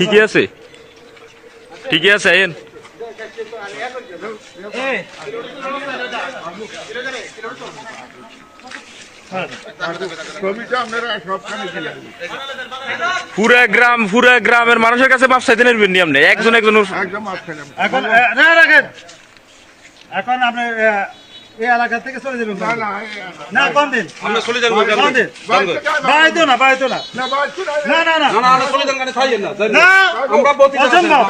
ঠিকই আছে? ঠিকই আছে আইন পুরা গ্রাম পুরা গ্রামের মানুষের কাছে মাপ চাইতে নেবেন নি আপনি? একজন একজন এখন রাখেন। এখন আপনি এই এলাকা থেকে চলে যাবেন না না না কম দিন। আমরা চলে যাব কম দিন। বাড়াইতো না বাড়াইতো না। না না না না না। না না আমরা চলে যান গাড়ি খাইয়েন না না। না আমরা প্রতিটা অসম্ভব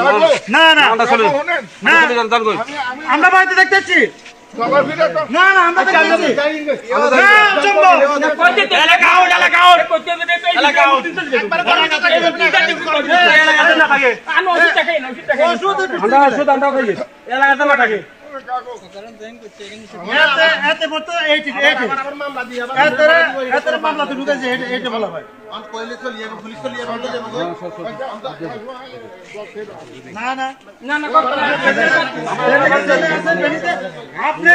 না। না আমরা চলে না। চলে যান আমি আমরা বাড়িতে দেখতেছি। না না আমরা দেখতেছি। না অসম্ভব আমরা শুধু আমরা খাইয়ে এতে এতে বলতো এইটি এইটি এতে আপনি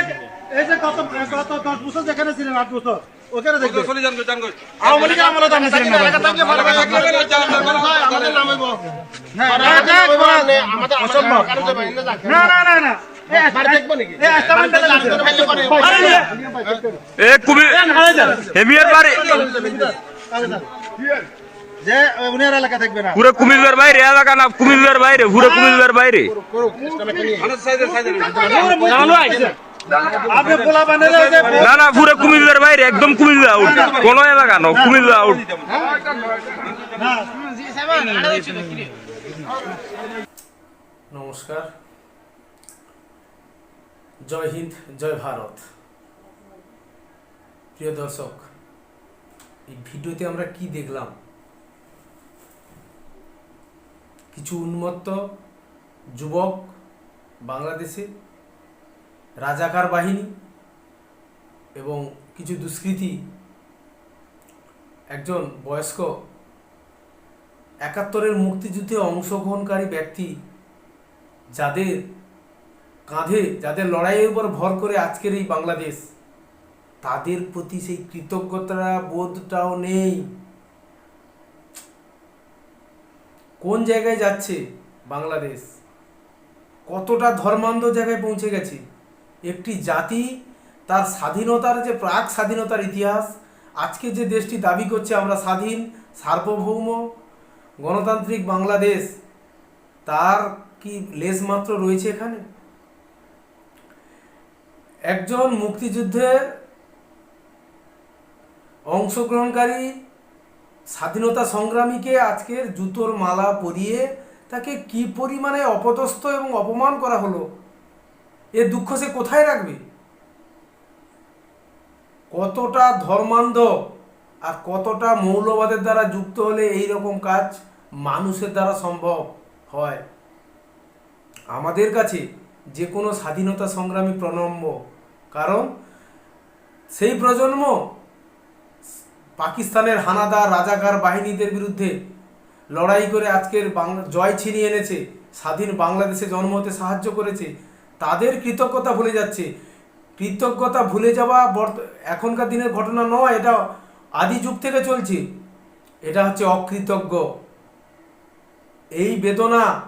এই যে কত কত দশ বছর যেখানে ছিলেন আট বছর। ওখানে দেখবেন চলে যান যান আওয়ামী লীগের আমলে তো ছিলেন না। না, না, না পুরো কুমিল্লার বাইরে এলাকা না কুমিল্লার বাইরে পুরো কুমিল্লার বাইরে। যে না না পুরো কুমিল্লার বাইরে একদম কুমিল্লা আউট কোন এলাকা না কুমিল্লা আউট নমস্কার। জয় হিন্দ জয় ভারত। প্রিয় দর্শক এই ভিডিওতে আমরা কি দেখলাম? কিছু উন্মত্ত যুবক বাংলাদেশে রাজাকার বাহিনী এবং কিছু দুষ্কৃতী একজন বয়স্ক একাত্তরের মুক্তিযুদ্ধে অংশগ্রহণকারী ব্যক্তি যাদের কাঁধে, যাদের লড়াইয়ের উপর ভর করে আজকের এই বাংলাদেশ, তাদের প্রতি সেই কৃতজ্ঞতা বোধটাও নেই। কোন জায়গায় যাচ্ছে বাংলাদেশ? কতটা ধর্মান্ধ জায়গায় পৌঁছে গেছে? একটি জাতি, তার স্বাধীনতার যে প্রাক স্বাধীনতার ইতিহাস, আজকে যে দেশটি দাবি করছে আমরা স্বাধীন, সার্বভৌম, গণতান্ত্রিক বাংলাদেশ, তার কি লেশমাত্র রয়েছে এখানে? একজন মুক্তিযুদ্ধের অংশগ্রহণকারী স্বাধীনতা সংগ্রামীকে আজকের জুতোর মালা পরিয়ে তাকে কি পরিমাণে অপদস্থ এবং অপমান করা হলো? এ দুঃখ সে কোথায় রাখবে? কতটা ধর্মান্ধ আর কতটা মৌলবাদের দ্বারা যুক্ত হলে এই রকম কাজ মানুষের দ্বারা সম্ভব হয়? আমাদের কাছে যে কোনো স্বাধীনতা সংগ্রামী প্রণম্য। কারণ সেই প্রজন্ম পাকিস্তানের হানাদার, রাজাকার বাহিনীদের বিরুদ্ধে লড়াই করে আজকের বাংলা জয় ছিনিয়ে এনেছে, স্বাধীন বাংলাদেশে জন্ম হতে সাহায্য করেছে। তাদের কৃতজ্ঞতা ভুলে যাচ্ছে। কৃতজ্ঞতা ভুলে যাওয়া বর্ত- এখনকার দিনের ঘটনা নয়, এটা আদি যুগ থেকে চলছে। এটা হচ্ছে অকৃতজ্ঞ। এই বেদনা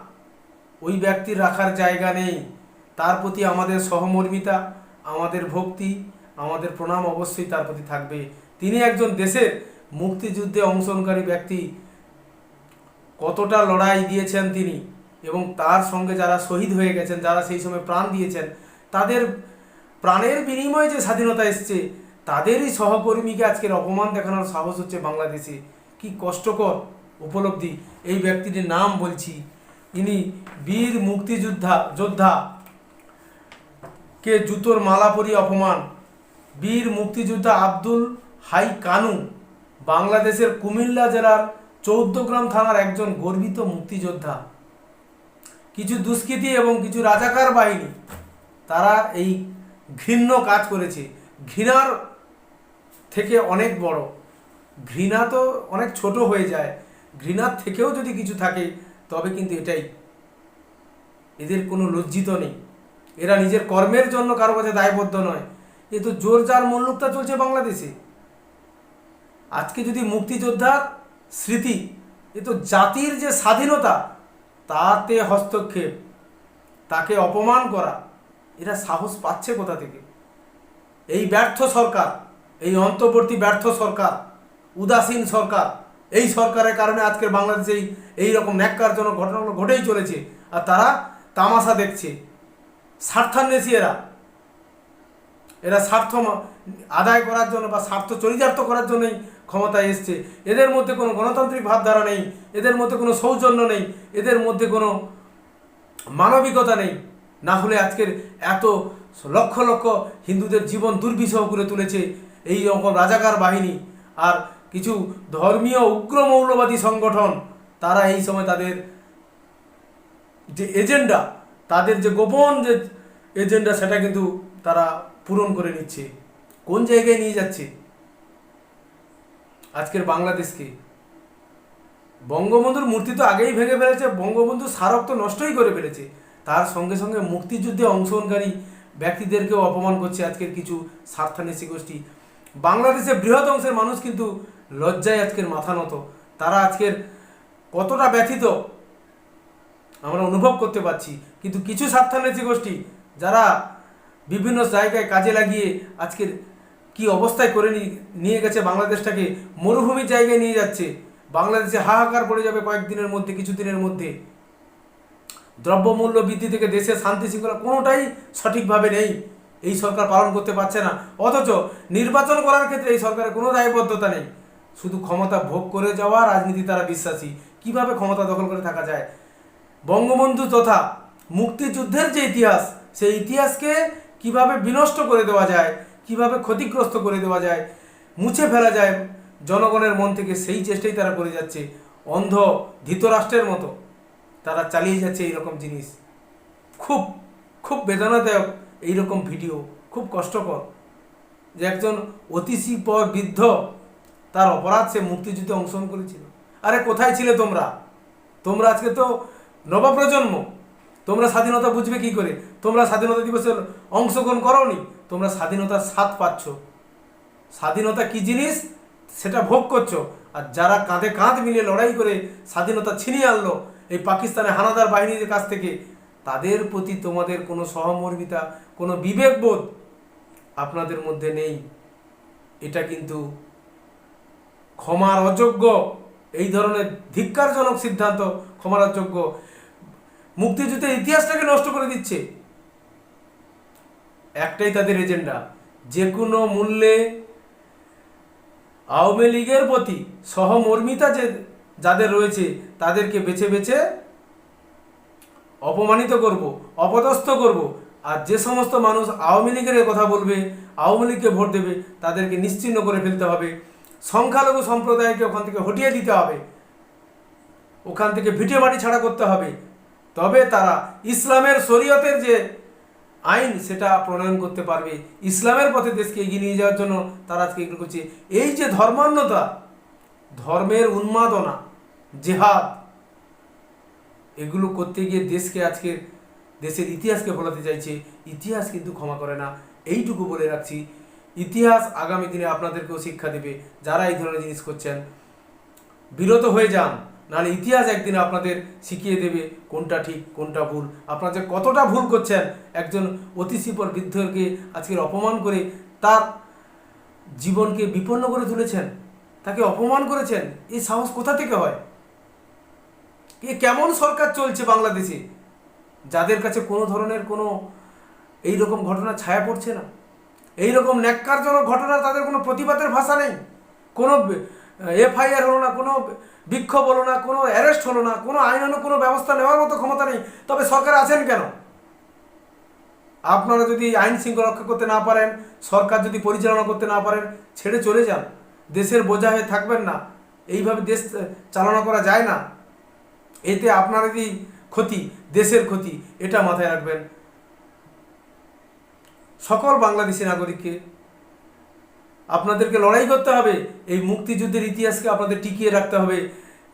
ওই ব্যক্তির রাখার জায়গা নেই। তার প্রতি আমাদের সহমর্মিতা, আমাদের ভক্তি, আমাদের প্রণাম অবশ্যই তার প্রতি থাকবে। তিনি একজন দেশের মুক্তিযুদ্ধে অংশগ্রহণকারী ব্যক্তি। কতটা লড়াই দিয়েছেন তিনি। এবং তার সঙ্গে যারা শহীদ হয়ে গেছেন, যারা সেই সময় প্রাণ দিয়েছেন, তাদের প্রাণের বিনিময়ে যে স্বাধীনতা এসছে, তাদেরই সহকর্মীকে আজকের অপমান দেখানোর সাহস হচ্ছে বাংলাদেশে। কি কষ্টকর উপলব্ধি। এই ব্যক্তিটির নাম বলছি। ইনি বীর মুক্তিযোদ্ধা, যোদ্ধা। কে জুতোর মালা পরিয়ে অপমান। বীর মুক্তিযোদ্ধা আব্দুল হাই কানু, বাংলাদেশের কুমিল্লা জেলার চৌদ্দগ্রাম থানার একজন গর্বিত মুক্তিযোদ্ধা। কিছু দুষ্কৃতী এবং কিছু রাজাকার বাহিনী, তারা এই ঘৃণ্য কাজ করেছে। ঘৃণার থেকে অনেক বড়। ঘৃণা তো অনেক ছোট হয়ে যায়। ঘৃণার থেকেও যদি কিছু থাকে, তবে কিন্তু এটাই। এদের কোনো লজ্জিত নেই। এরা নিজের কর্মের জন্য কারও কাছে দায়বদ্ধ নয়। এ তো জোর যার মূল্যকটা চলছে বাংলাদেশে। আজকে যদি মুক্তিযোদ্ধার স্মৃতি, এ তো জাতির যে স্বাধীনতা তাতে হস্তক্ষেপ, তাকে অপমান করা, এরা সাহস পাচ্ছে কোথা থেকে? এই ব্যর্থ সরকার, এই অন্তর্বর্তী ব্যর্থ সরকার, উদাসীন সরকার, এই সরকারের কারণে আজকের বাংলাদেশে এই- রকম ন্যাক্কারজনক ঘটনাগুলো ঘটেই চলেছে। আর তারা তামাশা দেখছে। স্বার্থান্বেষী এরা। এরা স্বার্থ আদায় করার জন্য বা স্বার্থ চরিতার্থ করার জন্যই ক্ষমতায় এসছে। এদের মধ্যে কোনো গণতান্ত্রিক ভাবধারা নেই, এদের মধ্যে কোনো সৌজন্য নেই, এদের মধ্যে কোনো মানবিকতা নেই। না হলে আজকের এত লক্ষ লক্ষ হিন্দুদের জীবন দুর্বিষহ করে তুলেছে এই রকম রাজাকার বাহিনী আর কিছু ধর্মীয় উগ্র মৌলবাদী সংগঠন। তারা এই সময় তাদের যে এজেন্ডা, তাদের যে গোপন যে এজেন্ডা, সেটা কিন্তু তারা পূরণ করে নিচ্ছে। কোন জায়গায় নিয়ে যাচ্ছে? আজকের বাংলাদেশকে বঙ্গবন্ধুর মূর্তি তো আগেই ভেঙে ফেলেছে, বঙ্গবন্ধু স্মারক তো নষ্টই করে ফেলেছে। তার সঙ্গে সঙ্গে মুক্তিযুদ্ধে অংশগ্রহণকারী ব্যক্তিদেরকেও অপমান করছে আজকের কিছু স্বার্থান্বেষী গোষ্ঠী। বাংলাদেশের বৃহৎ অংশের মানুষ কিন্তু লজ্জায় আজকের মাথা নত। তারা আজকের কতটা ব্যথিত আমরা অনুভব করতে পারছি। কিন্তু কিছু স্বার্থান্বেষী গোষ্ঠী, যারা বিভিন্ন জায়গায় কাজে লাগিয়ে আজকের কি অবস্থায় করে নিয়ে গেছে বাংলাদেশটাকে, মরুভূমির জায়গায় নিয়ে যাচ্ছে। বাংলাদেশে হাহাকার পড়ে যাবে কয়েকদিনের মধ্যে কিছু দিনের মধ্যে। দ্রব্যমূল্য বৃদ্ধি থেকে দেশের শান্তি শৃঙ্খলা কোনোটাই সঠিকভাবে নেই। এই সরকার পালন করতে পারছে না। অথচ নির্বাচন করার ক্ষেত্রে এই সরকারের কোনো দায়বদ্ধতা নেই। শুধু ক্ষমতা ভোগ করে যাওয়া রাজনীতি তারা বিশ্বাসী। কীভাবে ক্ষমতা দখল করে থাকা যায়? বঙ্গবন্ধু তথা মুক্তিযুদ্ধের যে ইতিহাস, সেই ইতিহাসকে কীভাবে বিনষ্ট করে দেওয়া যায়? কীভাবে ক্ষতিগ্রস্ত করে দেওয়া যায়, মুছে ফেলা যায়, জনগণের মন থেকে সেই চেষ্টাই তারা করে যাচ্ছে, অন্ধ, ধৃতরাষ্ট্রের মতো। তারা চালিয়ে যাচ্ছে এইরকম জিনিস। খুব খুব বেদনাদায়ক এইরকম ভিডিও, খুব কষ্টকর। যে একজন অতিশী পর বৃদ্ধ, তার অপরাধ সে মুক্তিযুদ্ধে অংশগ্রহণ করেছিল। আরে কোথায় ছিলে তোমরা? তোমরা আজকে তো নবপ্রজন্ম। তোমরা স্বাধীনতা বুঝবে কি করে? তোমরা স্বাধীনতা দিবসের অংশগ্রহণ করোনি? তোমরা স্বাধীনতার স্বাদ পাচ্ছ। স্বাধীনতা কি জিনিস? সেটা ভোগ করছ। আর যারা কাঁধে কাঁধ মিলিয়ে লড়াই করে স্বাধীনতা ছিনিয়ে আনলো, এই পাকিস্তানের হানাদার বাহিনীর কাছ থেকে, তাদের প্রতি তোমাদের কোনো সহমর্মিতা, কোনো বিবেকবোধ আপনাদের মধ্যে নেই। এটা কিন্তু ক্ষমার অযোগ্য। এই ধরনের ধিক্কারজনক সিদ্ধান্ত ক্ষমার অযোগ্য। মুক্তিযুদ্ধের ইতিহাসটাকে নষ্ট করে দিচ্ছে। একটাই তাদের এজেন্ডা। যে কোনো মূল্যে আওয়ামী লীগের প্রতি সহমর্মিতা যে যাদের রয়েছে, তাদেরকে বেছে বেছে অপমানিত করব, অপদস্থ করব। আর যে সমস্ত মানুষ আওয়ামী লীগের কথা বলবে, আওয়ামী লীগকে ভোট দেবে, তাদেরকে নিশ্চিহ্ন করে ফেলতে হবে। সংখ্যালঘু সম্প্রদায়কে ওখান থেকে হটিয়ে দিতে হবে। ওখান থেকে ভিটে মাটি ছাড়া করতে হবে। তবে তারা ইসলামের শরীয়তের যে আইন সেটা প্রণয়ন করতে পারবে। ইসলামের পথে দেশকে এগিয়ে নিয়ে যাওয়ার জন্য তারা আজকে এগুলো করছে। এই যে ধর্মান্ধতা, ধর্মের উন্মাদনা, জেহাদ, এগুলো করতে গিয়ে দেশকে আজকের দেশের ইতিহাসকে ভোলাতে চাইছে। ইতিহাস কিন্তু ক্ষমা করে না। এইটুকু বলে রাখছি, ইতিহাস আগামী দিনে আপনাদেরকেও শিক্ষা দেবে। যারা এই ধরনের জিনিস করছেন, বিরত হয়ে যান। নাহলে ইতিহাস একদিন আপনাদের শিখিয়ে দেবে কোনটা ঠিক, কোনটা ভুল। আপনারা যে কতটা ভুল করছেন, একজন অতিশীপর বৃদ্ধকে আজকের অপমান করে তার জীবনকে বিপন্ন করে তুলেছেন, তাকে অপমান করেছেন এই সাহস কোথা থেকে হয়? এ কেমন সরকার চলছে বাংলাদেশে, যাদের কাছে কোনো ধরনের কোনো এই রকম ঘটনা ছায়া পড়ছে না? এই রকম ন্যাক্কারজনক ঘটনা তাদের কোনো প্রতিবাদের ভাষা নেই? কোনো এফআইআর হলো না, কোনো বিক্ষোভ হলো না, কোনো অ্যারেস্ট হলো না, কোনো আইনানু কোনো ব্যবস্থা নেওয়ার মতো ক্ষমতা নেই। তবে সরকার আছেন কেন? আপনারা যদি আইন শৃঙ্খলা রক্ষা করতে না পারেন, সরকার যদি পরিচালনা করতে না পারেন, ছেড়ে চলে যান। দেশের বোঝা হয়ে থাকবেন না। এইভাবে দেশ চালনা করা যায় না। এতে আপনারই ক্ষতি, দেশের ক্ষতি, এটা মাথায় রাখবেন। সকল বাংলাদেশি নাগরিককে আপনাদেরকে লড়াই করতে হবে। এই মুক্তিযুদ্ধের ইতিহাসকে আপনাদের টিকিয়ে রাখতে হবে।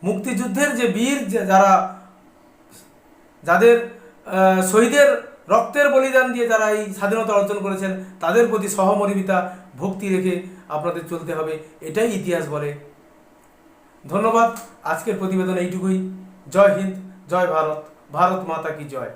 মুক্তিযুদ্ধের যে বীর যারা, যাদের শহীদের রক্তের বলিদান দিয়ে যারা এই স্বাধীনতা অর্জন করেছেন, তাদের প্রতি সহমর্মিতা, ভক্তি রেখে আপনাদের চলতে হবে। এটাই ইতিহাস বলে। ধন্যবাদ। আজকের প্রতিবেদন এইটুকুই। জয় হিন্দ, জয় ভারত। ভারত মাতা কি জয়।